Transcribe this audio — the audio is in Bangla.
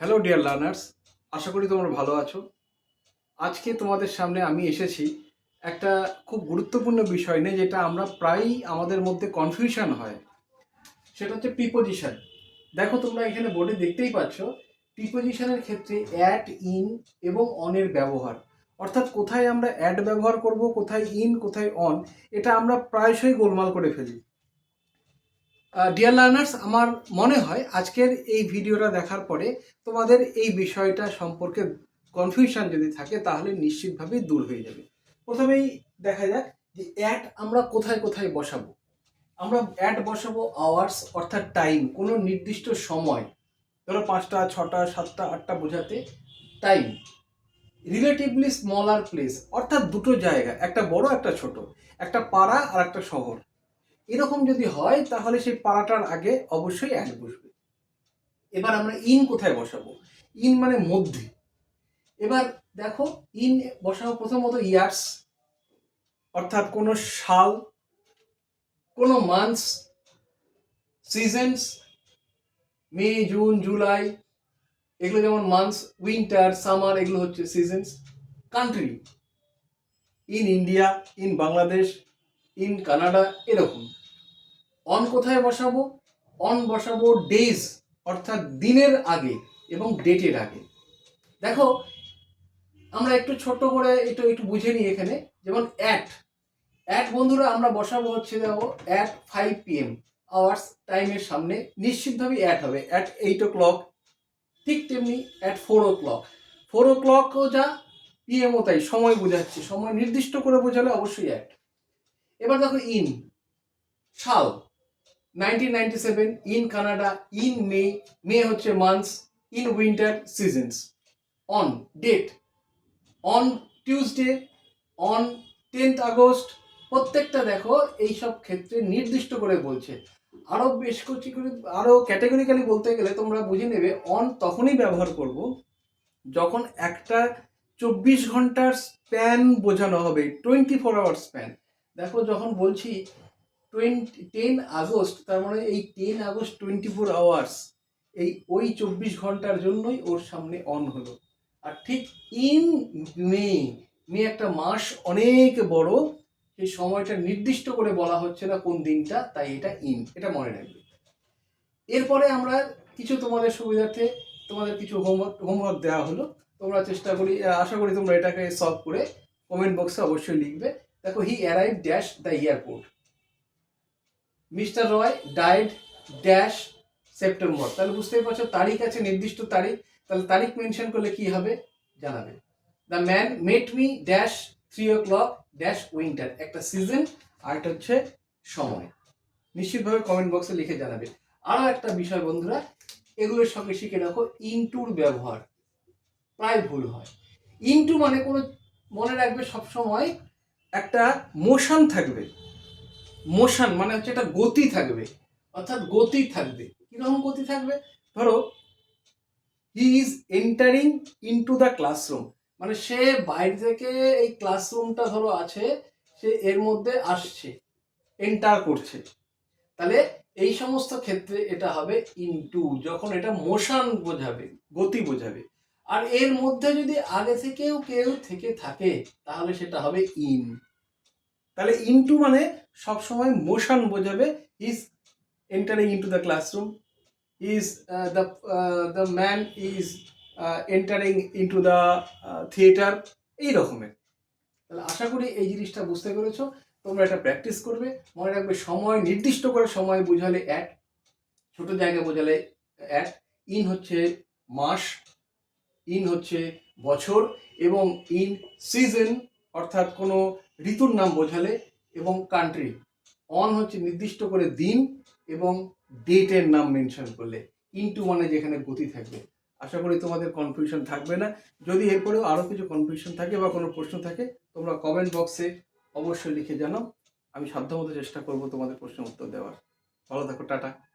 হ্যালো ডিয়ার লার্নার্স আশা করি তোমরা ভালো আছো। আজকে তোমাদের সামনে আমি এসেছি একটা খুব গুরুত্বপূর্ণ বিষয় নিয়ে, যেটা আমরা প্রায়ই আমাদের মধ্যে কনফিউশন হয়। সেটা হচ্ছে প্রিপোজিশন দেখো, তোমরা এখানে বোর্ডে দেখতেই পাচ্ছ প্রিপোজিশনের ক্ষেত্রে অ্যাট ইন এবং অনের ব্যবহার। অর্থাৎ কোথায় আমরা অ্যাড ব্যবহার করব, কোথায় ইন কোথায় অন এটা আমরা প্রায়শই গোলমাল করে ফেলি। ডিয়ার লার্নার্স আমার মনে হয় আজকের এই ভিডিওটা দেখার পরে তোমাদের এই বিষয়টা সম্পর্কে কনফিউশন যদি থাকে, তাহলে নিশ্চিতভাবেই দূর হয়ে যাবে। প্রথমেই দেখা যাক যে অ্যাড আমরা কোথায় কোথায় বসাবো। আমরা অ্যাড বসাবো আওয়ার্স অর্থাৎ টাইম কোনো নির্দিষ্ট সময়। ধরো পাঁচটা, ছটা, সাতটা, আটটা বোঝাতে টাইম রিলেটিভলি স্মলার প্লেস অর্থাৎ দুটো জায়গা, একটা বড়, একটা ছোট। একটা পাড়া আর একটা শহর। এরকম যদি হয়, তাহলে সেই পাড়াটার আগে অবশ্যই অ্যাড বসবে। এবার আমরা ইন কোথায় বসাবো? ইন মানে মধ্যে। এবার দেখো, ইন বসাবো প্রথমত ইয়ার্স, অর্থাৎ কোনো সাল কোনো months, seasons, May, June, July, এগুলো যেমন মান্থস, উইন্টার, সামার, এগুলো হচ্ছে seasons. Country. In India, in Bangladesh in Canada এরকম। অন কোথায় বসাবো? অন বসাবো ডেজ, অর্থাৎ দিনের আগে এবং ডেটের আগে। দেখো, আমরা একটু ছোট করে একটু একটু বুঝে নিই এখানে। যেমন অ্যাট অ্যাট বন্ধুরা, আমরা বসাবো হচ্ছে দেখো অ্যাট ফাইভ পিএম আওয়ার্স টাইমের সামনে। নিশ্চিতভাবে অ্যাট হবে অ্যাট এইট ও ক্লক ঠিক তেমনি at four o'clock four ও ক্লকও যা পিএমও তাই, সময় বোঝাচ্ছে। সময় নির্দিষ্ট করে বোঝালে অবশ্যই অ্যাট এবার দেখো ইন, সাল nineteen ninety seven in Canada, in May May হচ্ছে months in winter seasons on date on Tuesday on tenth August প্রত্যেকটা দেখো এইসব ক্ষেত্রে নির্দিষ্ট করে বলছে। আরও বেশ কিছু করে আরও ক্যাটেগরিক্যালি বলতে গেলে তোমরা বুঝে নেবে অন তখনই ব্যবহার করব যখন একটা চব্বিশ ঘণ্টার স্প্যান বোঝানো হবে টোয়েন্টি ফোর আওয়ার স্প্যান দেখো যখন বলছি টোয়েন্টি টেন আগস্ট, তার মানে এই ten August twenty four hours এই, ওই চব্বিশ ঘণ্টার জন্যই ওর সামনে অন হলো। আর ঠিক ইন মে মে একটা মাস অনেক বড়, সেই সময়টা নির্দিষ্ট করে বলা হচ্ছে না কোন দিনটা, তাই এটা ইন এটা মনে রাখবে। এরপরে আমরা কিছু তোমাদের সুবিধার্থে তোমাদের কিছু হোমওয়ার্ক হোমওয়ার্ক দেওয়া হলো। তোমরা চেষ্টা করি, আশা করি তোমরা এটাকে সলভ করে কমেন্ট বক্সে অবশ্যই লিখবে। দেখো he arrive dash the airport mister Roy died dash September তাহলে বুঝতেই পারছ, তারিখ আছে, নির্দিষ্ট তারিখ। তাহলে তারিখ মেনশন করলে কি হবে? জানাবে। The man met me dash three o'clock dash winter একটা সিজন আর একটা হচ্ছে সময়। নিশ্চিতভাবে কমেন্ট বক্সে লিখে জানাবে। আরও একটা বিষয় বন্ধুরা, এগুলোর সঙ্গে শিখে রাখো ইনটুর ব্যবহার। প্রায় ভুল হয়। ইনটু মানে কোনো মনে রাখবে সবসময় একটা মোশন থাকবে। মোশন মানে হচ্ছে একটা গতি থাকবে। অর্থাৎ গতি থাকবে। কীরকম গতি থাকবে? ধরো he is entering into the classroom মানে সে বাইরে থেকে এই ক্লাসরুমটা ধরো আছে, সে এর মধ্যে আসছে এন্টার করছে। তাহলে এই সমস্ত ক্ষেত্রে এটা হবে ইনটু যখন এটা মোশন বোঝাবে, গতি বোঝাবে। আর এর মধ্যে যদি আগে থেকেও কেউ থেকে থাকে, তাহলে সেটা হবে ইন তাহলে ইনটু মানে সবসময় মোশন বোঝাবে is entering into the classroom is the the man is entering into the theatre এই রকমের। তাহলে আশা করি এই জিনিসটা বুঝতে পেরেছ। তোমরা এটা প্র্যাকটিস করবে। মনে রাখবে, সময় নির্দিষ্ট করে সময় বোঝালে এক, ছোট জায়গা বোঝালে এক। ইন হচ্ছে মাস ইন হচ্ছে বছর এবং ইন সিজন, অর্থাৎ কোনো ঋতুর নাম বোঝালে, এবং কান্ট্রি। অন হচ্ছে নির্দিষ্ট করে দিন এবং ডেটের নাম মেনশন করলে। ইনটু মানে যেখানে গতি থাকবে। আশা করি তোমাদের কনফিউশন থাকবে না। যদি এরপরেও আরও কিছু কনফিউশন থাকে বা কোনো প্রশ্ন থাকে, তোমরা কমেন্ট বক্সে অবশ্যই লিখে জানাও। আমি সাধ্যমতো চেষ্টা করব তোমাদের প্রশ্নের উত্তর দেওয়ার। ভালো থাকো, টাটা।